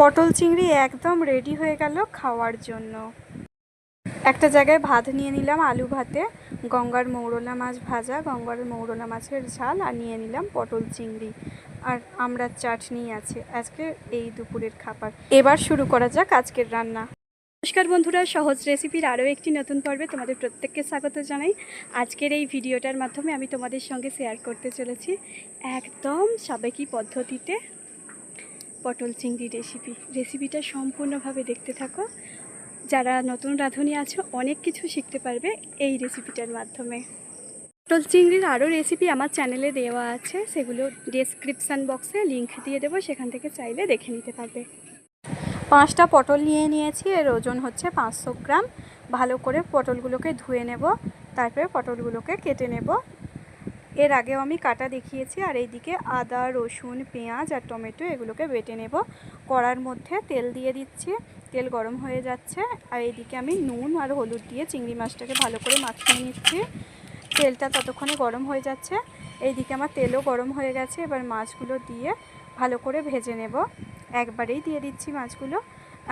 পটল চিংড়ি একদম রেডি হয়ে গেল খাওয়ার জন্য। একটা জায়গায় ভাত নিয়ে নিলাম আলু ভাতে, গঙ্গার মৌরলা মাছ ভাজা, গঙ্গার মৌরলা মাছের ঝাল, আর নিয়ে নিলাম পটল চিংড়ি। আর আমরা চাটনি আছে, আজকে এই দুপুরের খাবার। এবার শুরু করা যাক আজকের রান্না। নমস্কার বন্ধুরা, সহজ রেসিপির আরও একটি নতুন পর্বে তোমাদের প্রত্যেককে স্বাগত জানাই। আজকের এই ভিডিওটার মাধ্যমে আমি তোমাদের সঙ্গে শেয়ার করতে চলেছি একদম সাবেকি পদ্ধতিতে পটল চিংড়ি রেসিপি রেসিপিটা সম্পূর্ণভাবে দেখতে থাকো। যারা নতুন রাঁধুনি আছো, অনেক কিছু শিখতে পারবে এই রেসিপিটার মাধ্যমে। পটল চিংড়ির আরও রেসিপি আমার চ্যানেলে দেওয়া আছে। সেগুলো ডেসক্রিপশান বক্সে লিঙ্ক দিয়ে দেবো, সেখান থেকে চাইলে দেখে নিতে পারবে। পাঁচটা পটল নিয়ে নিয়েছি, এর ওজন হচ্ছে পাঁচশো গ্রাম। ভালো করে পটলগুলোকে ধুয়ে নেব, তারপরে পটলগুলোকে কেটে নেব। এর আগেও আমি কাটা দেখিয়েছি, আর এইদিকে আদা, রসুন, পেঁয়াজ আর টমেটো এগুলোকে বেটে নেব। কড়ার মধ্যে তেল দিয়ে দিচ্ছি, তেল গরম হয়ে যাচ্ছে। আর এইদিকে আমি নুন আর হলুদ দিয়ে চিংড়ি মাছটাকে ভালো করে মাখিয়ে নিচ্ছি। তেলটা ততক্ষণে গরম হয়ে যাচ্ছে। এইদিকে আমার তেলও গরম হয়ে গেছে, এবার মাছগুলো দিয়ে ভালো করে ভেজে নেব। একবারেই দিয়ে দিচ্ছি মাছগুলো।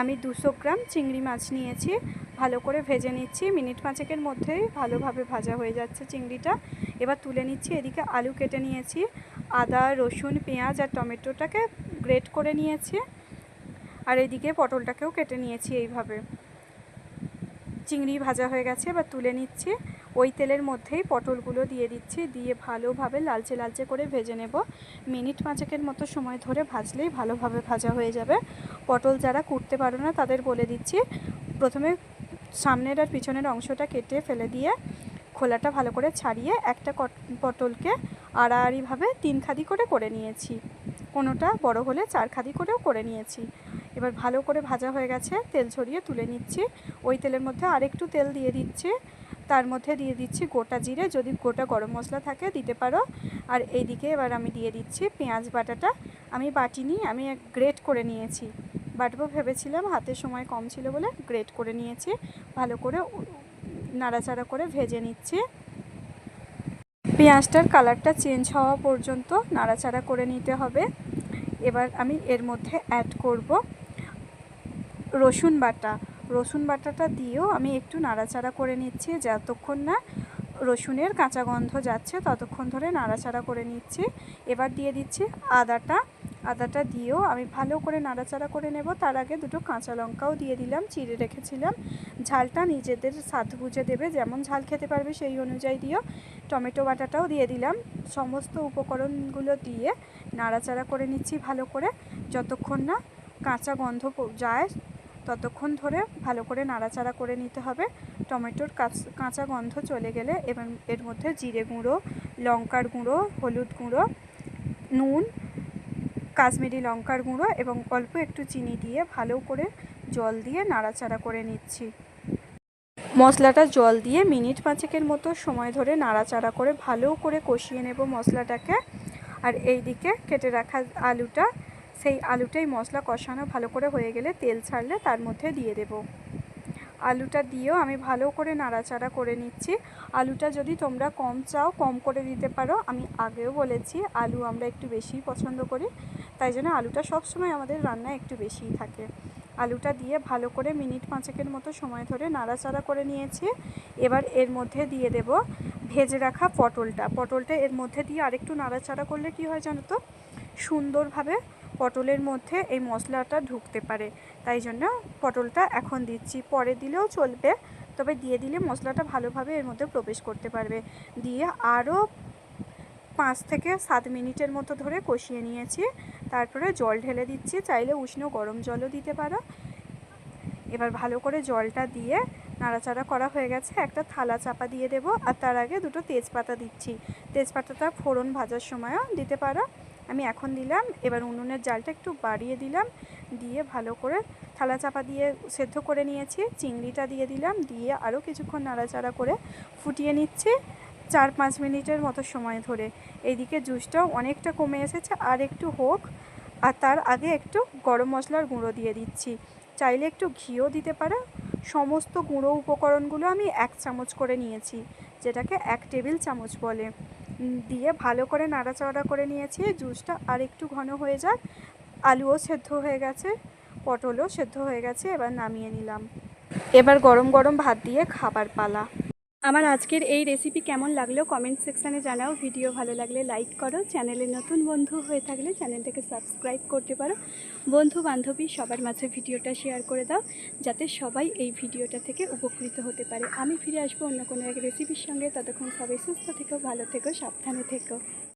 আমি দুশো গ্রাম চিংড়ি মাছ নিয়েছি, ভালো করে ভেজে নিচ্ছি। মিনিট পাঁচেকের মধ্যেই ভালোভাবে ভাজা হয়ে যাচ্ছে চিংড়িটা। এবার তুলে নিচ্ছি, এদিকে আলু কেটে নিয়েছি। আদা, রসুন, পেঁয়াজ আর টমেটোটাকে গ্রেট করে নিয়েছি। আর এদিকে পটলটাকেও কেটে নিয়েছি এইভাবে। চিংড়ি ভাজা হয়ে গেছে, এবার তুলে নিচ্ছি। ওই তেলের মধ্যেই পটলগুলো দিয়ে দিচ্ছি, দিয়ে ভালোভাবে লালচে লালচে করে ভেজে নেব। মিনিট পাঁচেকের মতো সময় ধরে ভাজলেই ভালোভাবে ভাজা হয়ে যাবে। পটল যারা কুটতে পারো না, তাদের বলে দিচ্ছি, প্রথমে সামনের আর পিছনের অংশটা কেটে ফেলে দিয়ে খোলাটা ভালো করে ছাড়িয়ে একটা পটলকে আড়াআড়িভাবে তিন খাদি করে করে নিয়েছি। কোনোটা বড় হলে চার খাদি করেও করে নিয়েছি। এবার ভালো করে ভাজা হয়ে গেছে, তেল ছড়িয়ে তুলে নিচ্ছি। ওই তেলের মধ্যে আরেকটু তেল দিয়ে দিচ্ছি। তার মধ্যে দিয়ে দিচ্ছি গোটা জিরে, যদি গোটা গরম মশলা থাকে দিতে পারো। আর এইদিকে এবার আমি দিয়ে দিচ্ছি পেঁয়াজ বাটাটা। আমি বাটিনি, আমি গ্রেট করে নিয়েছি। বাটবো ভেবেছিলাম হাতে সময় কম ছিল বলে গ্রেট করে নিয়েছি। ভালো করে নাড়াচাড়া করে ভেজে নিচ্ছি। পেঁয়াজটার কালারটা চেঞ্জ হওয়া পর্যন্ত নাড়াচাড়া করে নিতে হবে। এবার আমি এর মধ্যে অ্যাড করব। রসুন বাটা। রসুন বাটাটা দিয়েও আমি একটু নাড়াচাড়া করে নিচ্ছি। যতক্ষণ না রসুনের কাঁচা গন্ধ যাচ্ছে, ততক্ষণ ধরে নাড়াচাড়া করে নিচ্ছি। এবার দিয়ে দিচ্ছি আদাটা। আদাটা দিয়েও আমি ভালো করে নাড়াচাড়া করে নেব। তার আগে দুটো কাঁচা লঙ্কাও দিয়ে দিলাম, চিড়ে রেখেছিলাম। ঝালটা নিজেদের স্বাদ বুঝে দেবে, যেমন ঝাল খেতে পারবে সেই অনুযায়ী দিও। টমেটো বাটাটাও দিয়ে দিলাম। সমস্ত উপকরণগুলো দিয়ে নাড়াচাড়া করে নিচ্ছি ভালো করে। যতক্ষণ না কাঁচা গন্ধ যায় ততক্ষণ ধরে ভালো করে নাড়াচাড়া করে নিতে হবে। টমেটোর কাঁচা গন্ধ চলে গেলে এবং এর মধ্যে জিরে গুঁড়ো, লঙ্কার গুঁড়ো, হলুদ গুঁড়ো, নুন, কাশ্মীরি লঙ্কার গুঁড়ো এবং অল্প একটু চিনি দিয়ে ভালো করে জল দিয়ে নাড়াচাড়া করে নিচ্ছি। মশলাটা জল দিয়ে মিনিট পাঁচেকের মতো সময় ধরে নাড়াচাড়া করে ভালো করে কষিয়ে নেব মশলাটাকে। আর এই দিকে কেটে রাখা আলুটা সেই আলুটাই মশলা কষানো ভালো করে হয়ে গেলে তেল ছাড়লে তার মধ্যে দিয়ে দেব। আলুটা দিয়েও আমি ভালো করে নাড়াচাড়া করে নিচ্ছি। আলুটা যদি তোমরা কম চাও, কম করে দিতে পারো। আমি আগেও বলেছি, আলু আমরা একটু বেশিই পছন্দ করি। তাই জন্য আলুটা সবসময় আমাদের রান্নায় একটু বেশিই থাকে। আলুটা দিয়ে ভালো করে মিনিট পাঁচেকের মতো সময় ধরে নাড়াচাড়া করে নিয়েছি। এবার এর মধ্যে দিয়ে দেব ভেজে রাখা পটলটা। পটলটা এর মধ্যে দিয়ে আরেকটু নাড়াচাড়া করলে কি হয় জানো তো? সুন্দরভাবে পটলের মধ্যে এই মশলাটা ঢুকতে পারে। তাই জন্য পটলটা এখন দিচ্ছি। পরে দিলেও চলবে, তবে দিয়ে দিলে মশলাটা ভালোভাবে এর মধ্যে প্রবেশ করতে পারবে। দিয়ে আরও পাঁচ থেকে সাত মিনিটের মতো ধরে কষিয়ে নিয়েছি। তারপরে জল ঢেলে দিচ্ছি। চাইলে উষ্ণ গরম জলও দিতে পারো। এবার ভালো করে জলটা দিয়ে নাড়াচাড়া করা হয়ে গেছে। একটা থালা চাপা দিয়ে দেব। আর তার আগে দুটো তেজপাতা দিচ্ছি। তেজপাতাটা ফোড়ন ভাজার সময়ও দিতে পারো। আমি এখন দিলাম। এবার উনুনের জালটা একটু বাড়িয়ে দিলাম। দিয়ে ভালো করে থালা চাপা দিয়ে সেদ্ধ করে নিয়েছি। চিংড়িটা দিয়ে দিলাম। দিয়ে আরও কিছুক্ষণ নাড়াচাড়া করে ফুটিয়ে নিচ্ছি চার পাঁচ মিনিটের মতো সময় ধরে। এইদিকে জুসটাও অনেকটা কমে এসেছে। আর একটু হোক। আর তার আগে একটু গরম মশলার গুঁড়ো দিয়ে দিচ্ছি। চাইলে একটু ঘিও দিতে পারো। সমস্ত গুঁড়ো উপকরণগুলো আমি এক চামচ করে নিয়েছি, যেটাকে এক টেবিল চামচ বলে। দিয়ে ভালো করে নাড়াচাড়া করে নিয়েছি, জুসটা আর একটু ঘন হয়ে যাক। আলুও সেদ্ধ হয়ে গেছে, পটলও সেদ্ধ হয়ে গেছে, এবার নামিয়ে নিলাম। এবার গরম গরম ভাত দিয়ে খাবার পালা। আমার আজকের এই রেসিপি কেমন লাগল কমেন্ট সেকশানে জানাও। ভিডিও ভালো লাগলে লাইক করো। চ্যানেলে নতুন বন্ধু হয়ে থাকলে চ্যানেলটাকে সাবস্ক্রাইব করতে পারো। বন্ধু বান্ধবী সবার মাঝে ভিডিওটা শেয়ার করে দাও, যাতে সবাই এই ভিডিওটা থেকে উপকৃত হতে পারে। আমি ফিরে আসব অন্য কোনো এক রেসিপির সঙ্গে। ততক্ষণ সবাই সুস্থ থেকো, ভালো থেকো, সাবধানে থেকো।